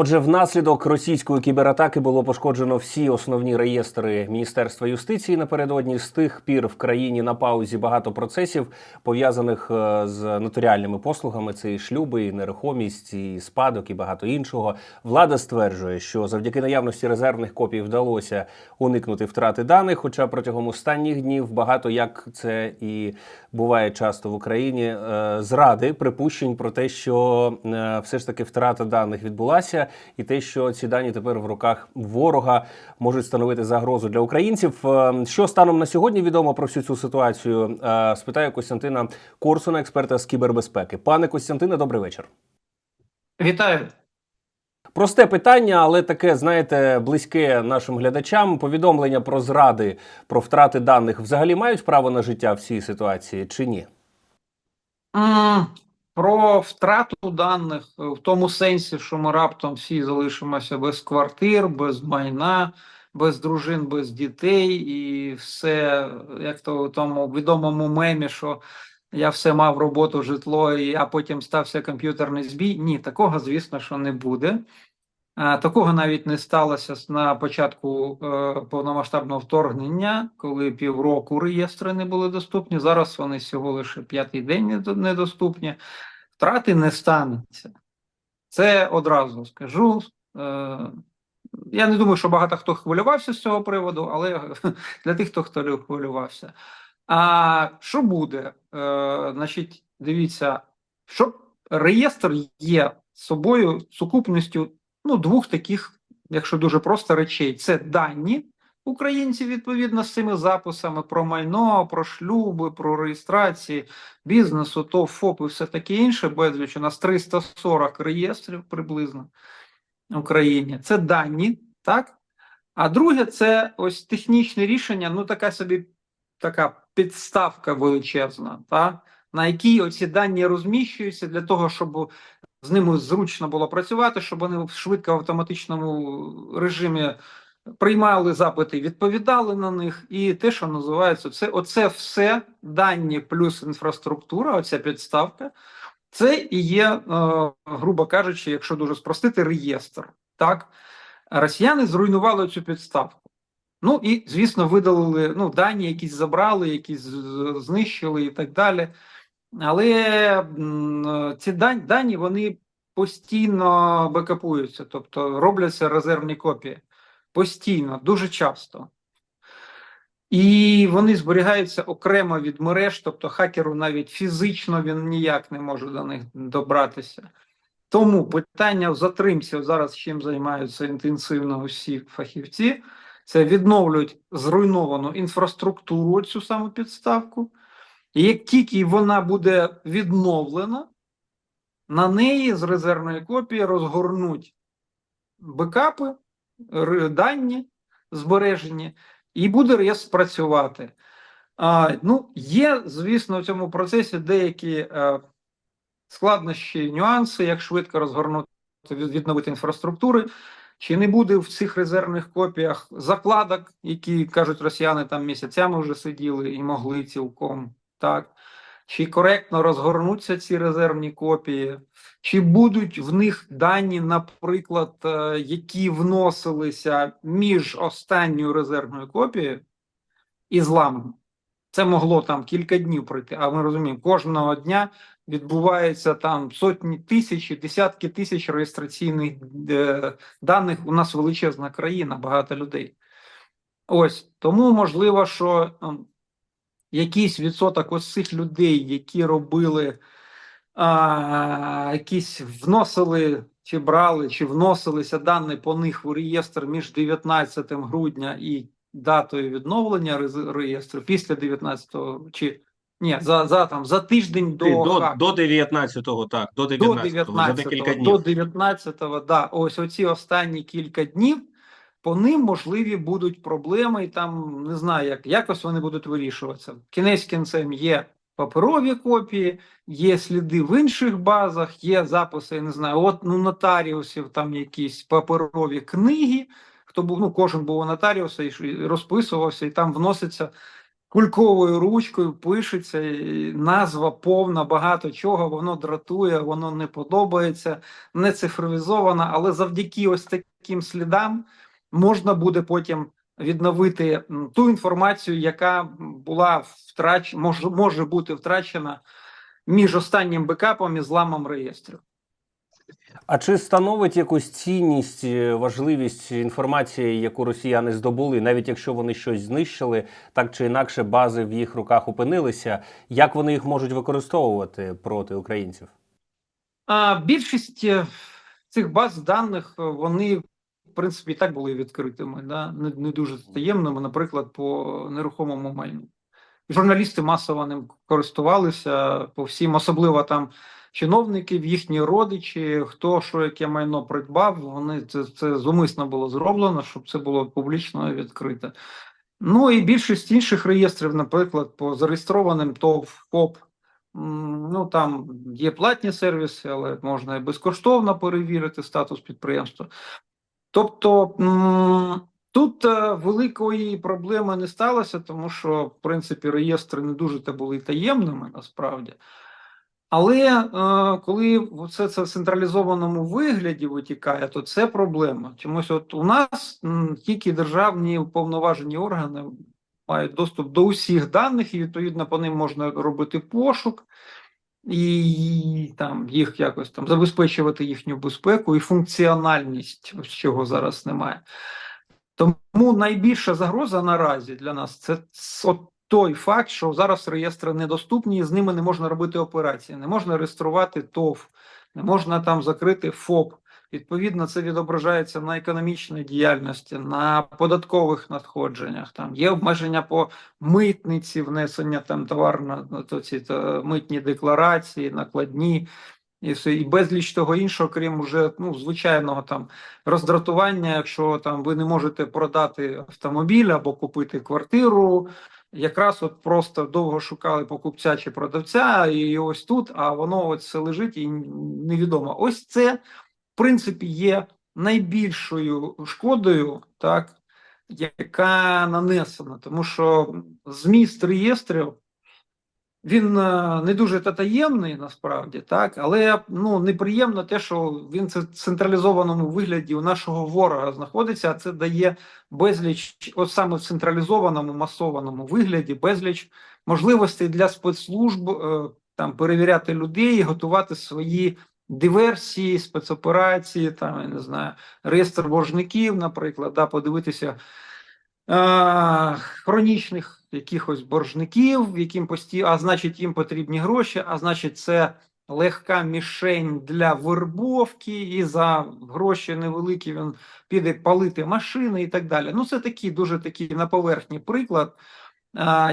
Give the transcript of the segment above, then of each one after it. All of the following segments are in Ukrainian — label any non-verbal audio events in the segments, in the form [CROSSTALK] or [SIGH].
Отже, внаслідок російської кібератаки було пошкоджено всі основні реєстри Міністерства юстиції напередодні. З тих пір в країні на паузі багато процесів пов'язаних е, з нотаріальними послугами. Це і шлюби, і нерухомість, і спадок, і багато іншого. Влада стверджує, що завдяки наявності резервних копій вдалося уникнути втрати даних. Хоча протягом останніх днів багато як це і буває часто в Україні, е, зради припущень про те, що е, все ж таки втрата даних відбулася, і те, що ці дані тепер в руках ворога можуть становити загрозу для українців. Е, Що станом на сьогодні відомо про всю цю ситуацію? Е, Спитаю Костянтина Корсуна, експерта з кібербезпеки. Пане Костянтине, добрий вечір. Вітаю. Просте питання, але таке, знаєте, близьке нашим глядачам. Повідомлення про зради, про втрати даних взагалі мають право на життя в цій ситуації чи ні? Про втрату даних е, в тому сенсі, що ми раптом всі залишимося без квартир, без майна, без дружин, без дітей, і все, як то в тому відомому мемі, що я все мав роботу, житло, і а потім стався комп'ютерний збій. Ні, такого, звісно, що не буде. А, Такого навіть не сталося на початку е, повномасштабного вторгнення, коли півроку реєстри не були доступні. Зараз вони всього лише п'ятий день недоступні. Втрати не станеться. Це одразу скажу. Е, Я не думаю, що багато хто хвилювався з цього приводу, але [LAUGHS] для тих, хто хто хвилювався. А що буде? Е, Значить, дивіться, що реєстр є собою сукупністю ну, двох таких, якщо дуже просто речей: це дані українців відповідно з цими записами про майно, про шлюби, про реєстрації бізнесу, то ФОП і все таке інше. Безліч у нас 340 реєстрів приблизно в Україні. Це дані, так? А друге, це ось технічне рішення, ну така собі така підставка величезна, та? на якій оці дані розміщуються для того, щоб з ними зручно було працювати, щоб вони швидко в автоматичному режимі приймали запити, відповідали на них, і те, що називається, це оце все дані плюс інфраструктура, оця підставка. Це і є, е, грубо кажучи, якщо дуже спростити, реєстр. Так, росіяни зруйнували цю підставку. Ну і, звісно, видалили ну, дані, якісь забрали, якісь знищили і так далі. Але ці дані, вони постійно бекапуються, тобто робляться резервні копії. Постійно, дуже часто. І вони зберігаються окремо від мереж, тобто хакеру навіть фізично він ніяк не може до них добратися. Тому питання в затримці зараз чим займаються інтенсивно усі фахівці, це відновлюють зруйновану інфраструктуру, цю саму підставку. Як тільки вона буде відновлена, на неї з резервної копії розгорнуть бекапи, дані збережені, і буде реєстр працювати. А, ну, є, звісно, в цьому процесі деякі е, складнощі, нюанси, як швидко розгорнути, відновити інфраструктури. Чи не буде в цих резервних копіях закладок, які кажуть росіяни там місяцями вже сиділи і могли цілком так? Чи коректно розгорнуться ці резервні копії, чи будуть в них дані, наприклад, е, які вносилися між останньою резервною копією і зламом? Це могло там кілька днів пройти, а ми розуміємо, кожного дня відбувається там сотні тисяч, десятки тисяч реєстраційних е, даних. У нас величезна країна, багато людей. Ось тому можливо, що ем, якийсь відсоток ось цих людей, які робили а, якісь вносили чи брали, чи вносилися дані по них в реєстр між 19 грудня і датою відновлення реєстру після 19 чи ні, за, за там за тиждень до, До, до 19-го, так, до До 19-го, за декілька 19-го, до днів. 19-го, да, ось оці останні кілька днів, по ним можливі будуть проблеми, і там не знаю, як якось вони будуть вирішуватися. Кінець кінцем є паперові копії, є сліди в інших базах, є записи, я не знаю, от ну нотаріусів, там якісь паперові книги. Хто був, ну кожен був у нотаріуса і розписувався, і там вноситься кульковою ручкою пишеться, назва повна, багато чого, воно дратує, воно не подобається, не цифровізовано, але завдяки ось таким слідам можна буде потім відновити ту інформацію, яка була втрачена, може, може бути втрачена між останнім бекапом і зламом реєстрів. А чи становить якусь цінність, е, важливість інформації, яку росіяни здобули, навіть якщо вони щось знищили, так чи інакше бази в їх руках опинилися, як вони їх можуть використовувати проти українців? А більшість е, цих баз даних е, вони принципі і так були відкритими, да? не, не дуже таємними, наприклад, по нерухомому майну. Журналісти масово ним користувалися по всім, особливо там чиновників, їхні родичі, хто що яке майно придбав. Вони це, це зумисно було зроблено, щоб це було публічно і відкрите. Ну і більшість інших реєстрів, наприклад, по зареєстрованим ТОВ, ФОП, Ну там є платні сервіси, але можна і безкоштовно перевірити статус підприємства. Тобто тут е, великої проблеми не сталося, тому що в принципі реєстри не дуже та були таємними насправді. Але е, коли це, це в централізованому вигляді витікає, то це проблема. Чомусь от у нас тільки державні уповноважені органи мають доступ до усіх даних, і відповідно по ним можна робити пошук і там їх якось там забезпечувати їхню безпеку і функціональність, чого зараз немає. Тому найбільша загроза наразі для нас це от той факт, що зараз реєстри недоступні, з ними не можна робити операції, не можна реєструвати ТОВ, не можна там закрити ФОП. Відповідно, це відображається на економічній діяльності, на податкових надходженнях. Там є обмеження по митниці, внесення там товар на то ці та, митні декларації, накладні і все, і безліч того іншого, крім уже ну звичайного там роздратування. Якщо там ви не можете продати автомобіль або купити квартиру. Якраз от просто довго шукали покупця чи продавця, і ось тут, а воно ось все лежить і невідомо. Ось це принципі є найбільшою шкодою, так яка нанесена, тому що зміст реєстрів він е, не дуже та таємний насправді, так, але ну неприємно те, що він в централізованому вигляді у нашого ворога знаходиться, а це дає безліч, от саме в централізованому масованому вигляді, безліч можливостей для спецслужб е, там перевіряти людей, готувати свої диверсії, спецоперації, там я не знаю, реєстр боржників, наприклад, да, подивитися е, хронічних якихось боржників, яким пості... а значить, їм потрібні гроші, а значить, це легка мішень для вербовки, і за гроші невеликі він піде палити машини і так далі. Ну, це такий дуже такий на поверхні приклад,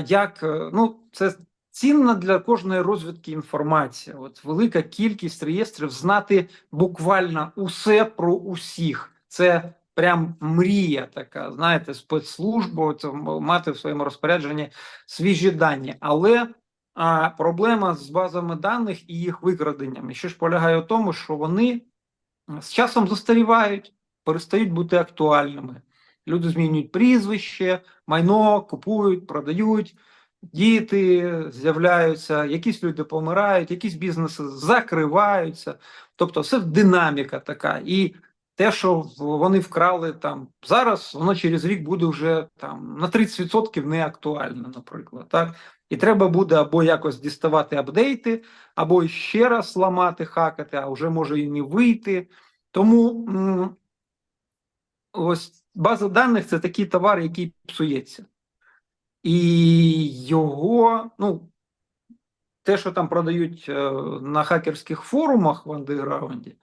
як е, ну, це. Цінна для кожної розвідки інформація. От велика кількість реєстрів знати буквально усе про усіх. Це прям мрія така, знаєте, спецслужбу, це мати в своєму розпорядженні свіжі дані. Але а, проблема з базами даних і їх викраденням ще ж полягає в тому, що вони з часом застарівають, перестають бути актуальними. Люди змінюють прізвище, майно купують, продають. Діти з'являються, якісь люди помирають, якісь бізнеси закриваються. Тобто, все динаміка така. І те, що вони вкрали там зараз, воно через рік буде вже там на 30% не актуально, наприклад. Так? І треба буде або якось діставати апдейти, або ще раз ламати, хакати, а вже може і не вийти. Тому ось база даних це такий товар, який псується. І його, ну, те, що там продають е, на хакерських форумах в андеграунді,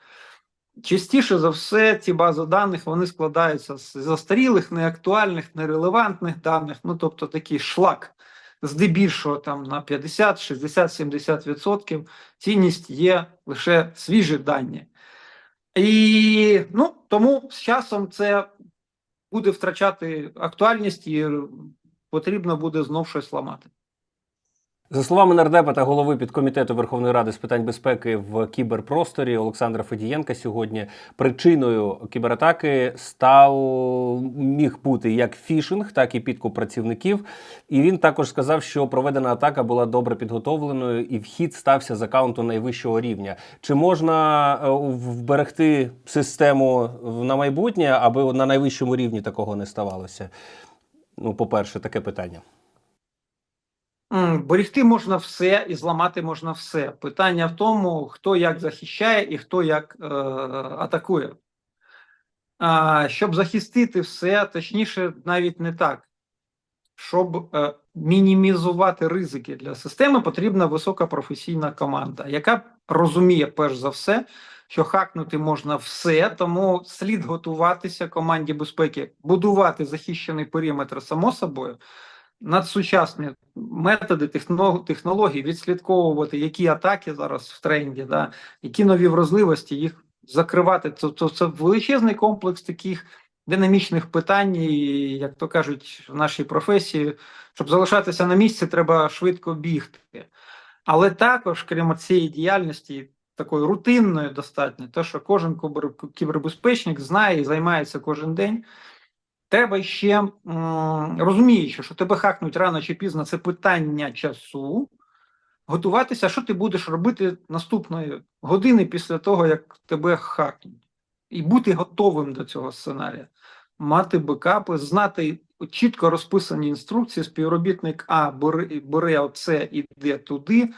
частіше за все, ці бази даних вони складаються з застарілих, неактуальних, нерелевантних даних, ну тобто такий шлак. Здебільшого там на 50, 60, 70% цінність є лише свіжі дані. І ну, тому з часом це буде втрачати актуальність і потрібно буде знов щось ламати. За словами нардепа та голови підкомітету Верховної Ради з питань безпеки в кіберпросторі Олександра Федієнка, сьогодні причиною кібератаки став міг бути як фішинг, так і підкуп працівників. І він також сказав, що проведена атака була добре підготовленою, і вхід стався з акаунту найвищого рівня. Чи можна е, вберегти систему на майбутнє, аби на найвищому рівні такого не ставалося? Ну, по-перше, таке питання. Берегти можна все і зламати можна все. Питання в тому, хто як захищає і хто як е, атакує. А, щоб захистити все, точніше, навіть не так. Щоб е, мінімізувати ризики для системи, потрібна висока професійна команда, яка розуміє перш за все, що хакнути можна все, тому слід готуватися команді безпеки, будувати захищений периметр само собою, надсучасні методи, технології, відслідковувати, які атаки зараз в тренді, да, які нові вразливості, їх закривати. Це, це величезний комплекс таких динамічних питань, і, як то кажуть, в нашій професії, щоб залишатися на місці, треба швидко бігти. Але також, крім цієї діяльності, такої рутинної достатньо, те, що кожен кібер- кібербезпечник знає і займається кожен день. Треба ще розуміючи, що тебе хакнуть рано чи пізно, це питання часу. Готуватися, що ти будеш робити наступної години після того, як тебе хакнуть, і бути готовим до цього сценарія, мати бекапи, знати чітко розписані інструкції. Співробітник А бере, бере оце, іде туди,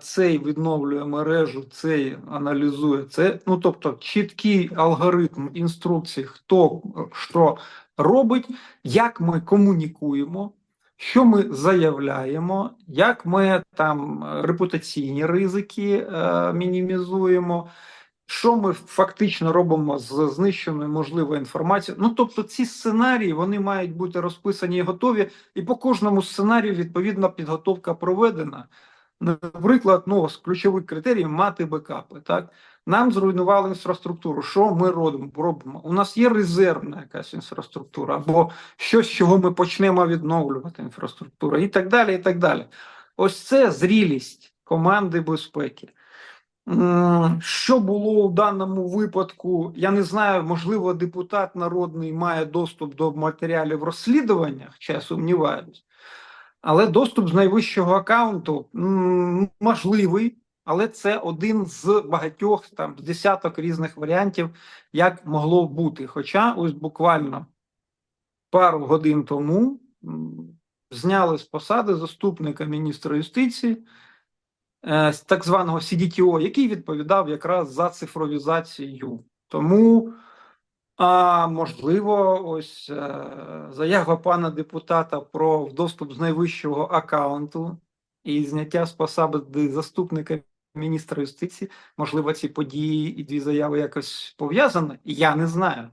цей відновлює мережу, цей аналізує це. Ну тобто, чіткий алгоритм інструкцій, хто що робить, як ми комунікуємо, що ми заявляємо, як ми там репутаційні ризики е, мінімізуємо, що ми фактично робимо з знищеною можливою інформацією. Ну тобто, ці сценарії вони мають бути розписані і готові, і по кожному сценарію відповідна підготовка проведена. Наприклад, ну з ключових критеріїв мати бекапи. Так нам зруйнували інфраструктуру. Що ми робимо? робимо? У нас є резервна якась інфраструктура, або щось, чого ми почнемо відновлювати інфраструктуру, і так далі. і так далі. Ось це зрілість команди безпеки. Що було у даному випадку? Я не знаю, можливо, депутат народний має доступ до матеріалів розслідування, я сумніваюсь. Але доступ з найвищого аккаунту можливий, але це один з багатьох там з десяток різних варіантів, як могло бути. Хоча ось буквально пару годин тому зняли з посади заступника міністра юстиції е, так званого CDTO, який відповідав якраз за цифровізацію. Тому а можливо, ось е, заява пана депутата про доступ з найвищого аккаунту і зняття з посади заступника міністра юстиції. Можливо, ці події і дві заяви якось пов'язані. Я не знаю.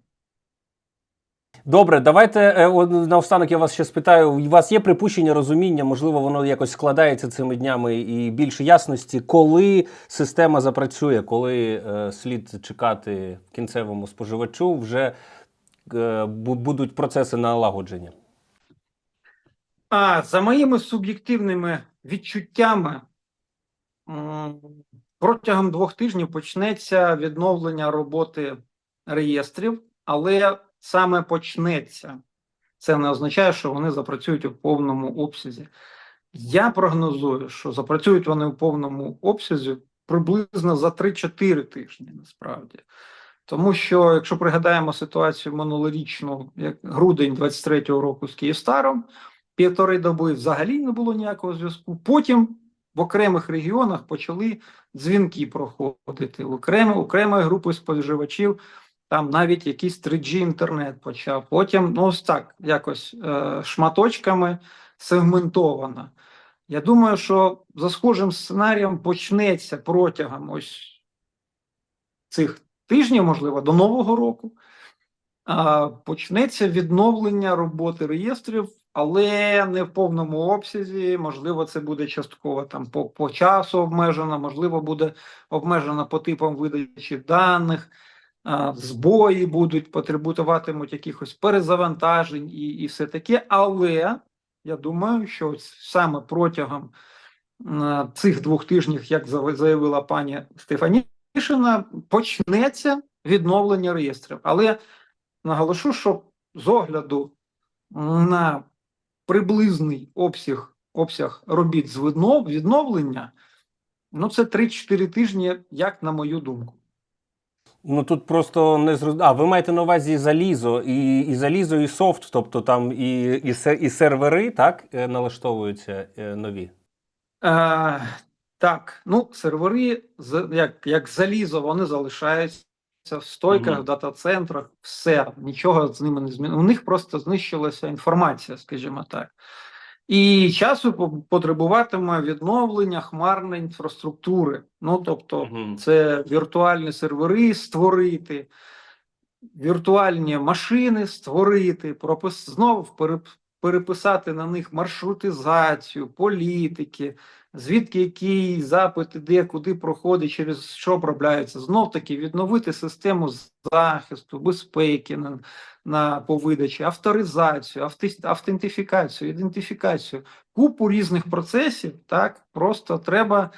Добре, давайте е, наостанок я вас ще спитаю. У вас є припущення, розуміння, можливо, воно якось складається цими днями і більше ясності, коли система запрацює, коли е, слід чекати кінцевому споживачу, вже е, будуть процеси налагодження. А за моїми суб'єктивними відчуттями, протягом двох тижнів почнеться відновлення роботи реєстрів, але саме почнеться. Це не означає, що вони запрацюють у повному обсязі. Я прогнозую, що запрацюють вони у повному обсязі приблизно за 3-4 тижні, насправді. Тому що, якщо пригадаємо ситуацію минулорічну, як грудень 23-го року з Київстаром, півтори доби взагалі не було ніякого зв'язку. Потім в окремих регіонах почали дзвінки проходити в окремі, окремої групи споживачів. Там навіть якийсь 3G інтернет почав. Потім, ну ось так, якось е, шматочками сегментовано. Я думаю, що за схожим сценарієм почнеться протягом ось цих тижнів, можливо, до Нового року. Почнеться відновлення роботи реєстрів, але не в повному обсязі. Можливо, це буде частково там по, по часу обмежено, можливо, буде обмежено по типам видачі даних. Збої будуть потребуватимуть якихось перезавантажень і, і все таке. Але я думаю, що саме протягом цих двох тижнів, як заявила пані Стефанішина, почнеться відновлення реєстрів. Але наголошу, що з огляду на приблизний обсяг, обсяг робіт з відновлення, ну це 3-4 тижні, як на мою думку. Ну тут просто не зроз... А, ви маєте на увазі залізо, і, і залізо, і софт, тобто там і, і, і сервери, так, е, налаштовуються е, нові. Е, так, ну сервери, як, як залізо, вони залишаються в стойках, Мгм. в дата-центрах, все, нічого з ними не змінилося. У них просто знищилася інформація, скажімо так. І часу по- потребуватиме відновлення хмарної інфраструктури. Ну, тобто, це віртуальні сервери створити, віртуальні машини створити, пропис... знову. Переписати на них маршрутизацію, політики, звідки який запит іде, куди проходить, через що обробляється. Знов таки відновити систему захисту, безпеки на, на по видачі, авторизацію, автентифікацію, ідентифікацію, купу різних процесів. Так просто треба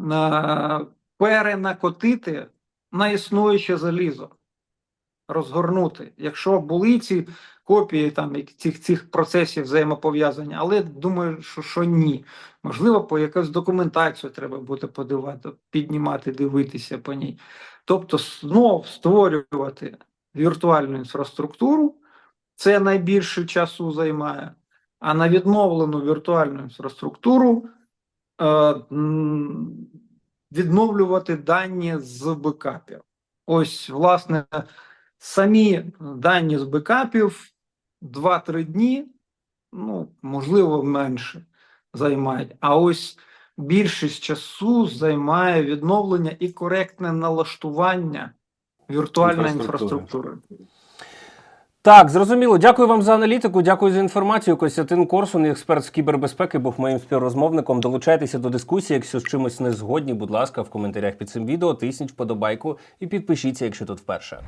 е, перенакотити на існуюче залізо розгорнути. Якщо були ці копії там цих, цих процесів взаємопов'язані, але думаю, що, що ні. Можливо, по якусь документацію треба буде подивати, піднімати, дивитися по ній. Тобто, знов створювати віртуальну інфраструктуру, це найбільше часу займає. А на відновлену віртуальну інфраструктуру е, відновлювати дані з бекапів. Ось, власне, самі дані з бекапів 2-3 дні, ну, можливо, менше займають. А ось більшість часу займає відновлення і коректне налаштування віртуальної Інфраструктури. інфраструктури. Так, зрозуміло. Дякую вам за аналітику. Дякую за інформацію. Костянтин Корсун, експерт з кібербезпеки, був моїм співрозмовником. Долучайтеся до дискусії. Якщо з чимось не згодні, будь ласка, в коментарях під цим відео тисніть вподобайку і підпишіться, якщо тут вперше.